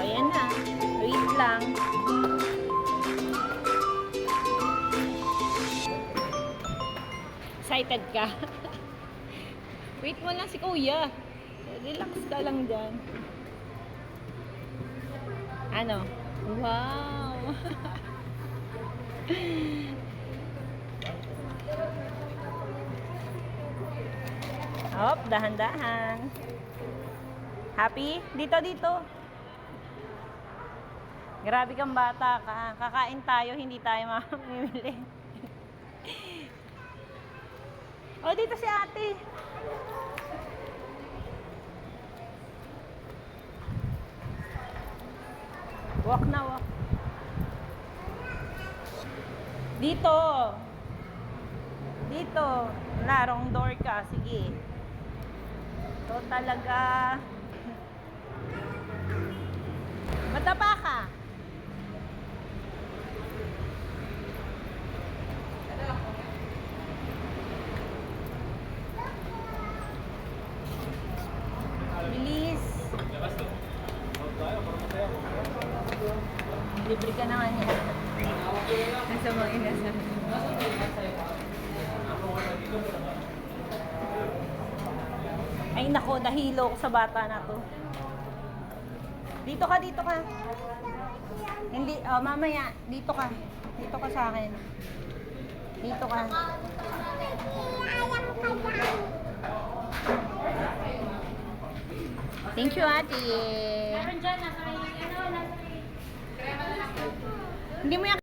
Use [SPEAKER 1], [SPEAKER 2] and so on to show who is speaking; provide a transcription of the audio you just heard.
[SPEAKER 1] Ayan na. Wait lang. Excited ka? Wait mo lang si kuya. Relax ka lang dyan. Ano? Wow! Hop, dahan-dahan. Happy? Dito, dito. Grabe kang bata ka. Kakain tayo, hindi tayo mamimili. oh, dito si ate. Walk na, walk. Dito. Dito. Wala, wrong door ka. Sige. Ito talaga. Libre ka na nga niya. Nasa mga inasal. Ay nako, nahilo ko sa bata na to. Dito ka, dito ka. Hindi, oh, mamaya, dito ka. Dito ka sa akin. Dito ka. Thank you, ate.
[SPEAKER 2] Meron dyan, nasa
[SPEAKER 1] Hindi mo yan